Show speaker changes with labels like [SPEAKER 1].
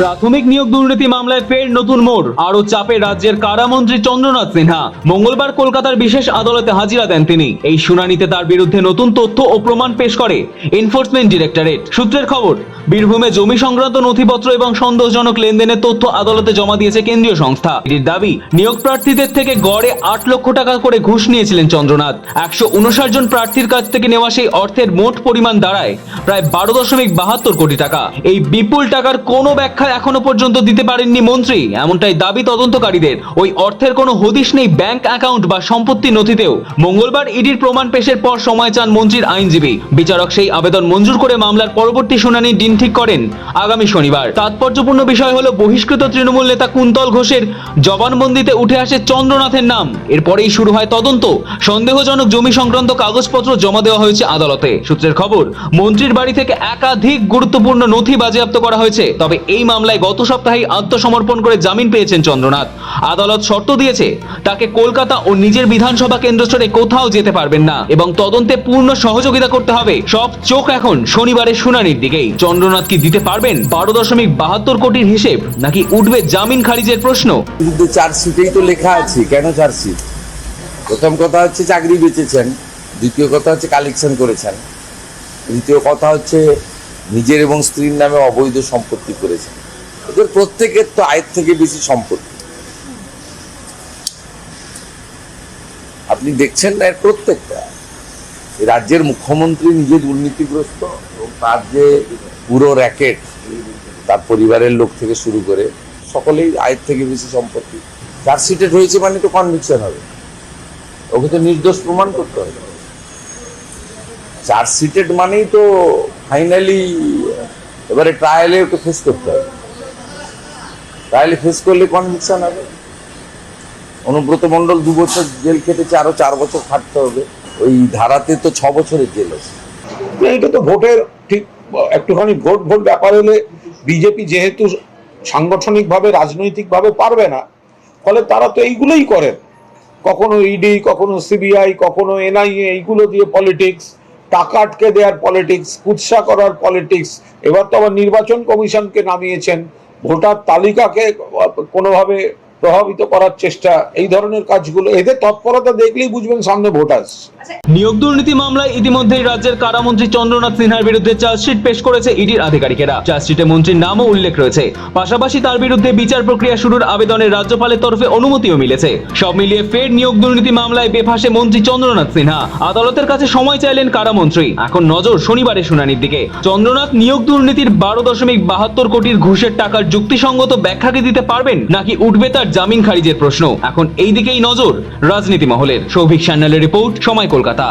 [SPEAKER 1] প্রাথমিক নিয়োগ দুর্নীতি মামলায় ফের নতুন মোড়। আরও চাপে রাজ্যের কারামন্ত্রী চন্দ্রনাথ সিনহা। মঙ্গলবার কলকাতার বিশেষ আদালতে হাজিরা দেন তিনি। এই শুনানিতে তার বিরুদ্ধে নতুন তথ্য ও প্রমাণ পেশ করে এনফোর্সমেন্ট ডিরেক্টরেট। সূত্রের খবর, বীরভূমে জমি সংক্রান্ত নথিপত্র এবং সন্দেহজনক লেনদেনের তথ্য আদালতে জমা দিয়েছে কেন্দ্রীয় সংস্থা। এটির দাবি নিয়োগ প্রার্থীদের থেকে গড়ে আট লক্ষ টাকা করে ঘুষ নিয়েছিলেন চন্দ্রনাথ। একশো উনষাট জন প্রার্থীর কাছ থেকে নেওয়া সেই অর্থের মোট পরিমাণ দাঁড়ায় প্রায় বারো দশমিক বাহাত্তর কোটি টাকা। এই বিপুল টাকার কোনো ব্যাখ্যা এখনও পর্যন্ত দিতে পারেননি মন্ত্রী। এমনটাই দাবি তদন্তকারীদের। ওই অর্থের কোনো হদিশ নেই ব্যাংক অ্যাকাউন্ট বা সম্পত্তি নথিতেও। মঙ্গলবার ইডির প্রমাণ পেশের পর সময় চান মন্ত্রীর আইনজীবী। বিচারক সেই আবেদন মঞ্জুর করে মামলার পরবর্তী শুনানির দিন ঠিক করেন আগামী শনিবার। তাৎপর্যপূর্ণ বিষয় হলো বহিষ্কৃত তৃণমূল নেতা কুন্তল ঘোষের জবানবন্দিতে উঠে আসে চন্দ্রনাথের নাম। এরপরেই শুরু হয় তদন্ত। সন্দেহজনক জমি সংক্রান্ত কাগজপত্র জমা দেওয়া হয়েছে আদালতে। সূত্রের খবর, মন্ত্রীর বাড়ি থেকে একাধিক গুরুত্বপূর্ণ নথি বাজেয়াপ্ত করা হয়েছে। তবে এই মামলায় গত সপ্তাহেই আত্মসমর্পণ করে জামিন পেয়েছেন চন্দ্রনাথ। আদালত শর্ত দিয়েছে, তাকে কলকাতা ও নিজের বিধানসভা কেন্দ্র ছেড়ে কোথাও যেতে পারবেন না এবং তদন্তে পূর্ণ সহযোগিতা করতে হবে। সব চোখ এখন শনিবারের শুনানির দিকেই। চন্দ্রনাথ কি দিতে পারবেন? বারো দশমিক বাহাত্তর কোটির হিসেব নাকি উঠবে জামিন খারিজের প্রশ্ন?
[SPEAKER 2] চার্জশিটেই তো লেখা আছে। কেন চার্জশিট? প্রথম কথা হচ্ছে চাকরি বেঁচেছেন, দ্বিতীয় কথা হচ্ছে কালেকশন করেছেন। তৃতীয় কথা হচ্ছে নিজের এবং স্ত্রীর নামে অবৈধ সম্পত্তি করেছেন। এদের প্রত্যেকের তো আয়ের থেকে বেশি সম্পত্তি। আপনি দেখছেন না এর প্রত্যেকটা। রাজ্যের মুখ্যমন্ত্রী নিজে দুর্নীতিগ্রস্ত এবং তার যে পুরো র্যাকেট তার পরিবারের লোক থেকে শুরু করে সকলেই আয়ের থেকে বেশি সম্পত্তি। চার্জশিটেড হয়েছে মানে তো কনভিকশন হবে। ওকে তো নির্দোষ প্রমাণ করতে হবে। চার্জশিটেড মানেই তো ফাইনালি এবারে ট্রায়ালে ওকে ফেস করতে হবে। ট্রায়ালে ফেস করলে কনভিকশন হবে। অনুব্রত মণ্ডল দু বছর জেল খেটেছে, আরও চার বছর খাটতে হবে। ওই ধারাতে তো ছ বছরের জেল আছে।
[SPEAKER 3] এটা তো ভোটের ঠিক, একটুখানি ভোট ভোট ব্যাপার হলে বিজেপি যেহেতু সাংগঠনিকভাবে, রাজনৈতিকভাবে পারবে না, ফলে তারা তো এইগুলোই করেন। কখনো ইডি কখনো সিবিআই কখনো এনআইএ এইগুলো দিয়ে পলিটিক্স টাকা আটকে দেওয়ার পলিটিক্স কুৎসা করার পলিটিক্স এবার তো আবার নির্বাচন কমিশনকে নামিয়েছেন। ভোটার তালিকাকে কোনোভাবে প্রভাবিত করার চেষ্টা, এই ধরনের কাজগুলো, এদের তৎপরতা দেখলেই বুঝবেন সামনে ভোট আসছে।
[SPEAKER 1] নিয়োগ দুর্নীতি মামলায় ইতিমধ্যেই রাজ্যের কারামন্ত্রী চন্দ্রনাথ সিনহার বিরুদ্ধে চার্জশিট পেশ করেছে ইডির আধিকারিকেরা। চার্জশিটে মন্ত্রীর নামও উল্লেখ রয়েছে। পাশাপাশি তার বিরুদ্ধে বিচার প্রক্রিয়া শুরুর আবেদনে রাজ্যপালের তরফে অনুমতিও মিলেছে। সব মিলিয়ে ফের নিয়োগ দুর্নীতি মামলায় বেফাসে মন্ত্রী চন্দ্রনাথ সিনহা। আদালতের কাছে সময় চাইলেন কারামন্ত্রী। এখন নজর শনিবারের শুনানির দিকে। চন্দ্রনাথ নিয়োগ দুর্নীতির বারো দশমিক বাহাত্তর কোটির ঘুষের টাকার যুক্তিসঙ্গত ব্যাখ্যা কি দিতে পারবেন, নাকি উঠবে তার জামিন খারিজের প্রশ্ন। এখন এই দিকেই নজর রাজনীতি মহলের। সৌভিক সান্যালের রিপোর্ট সময় কলকাতা।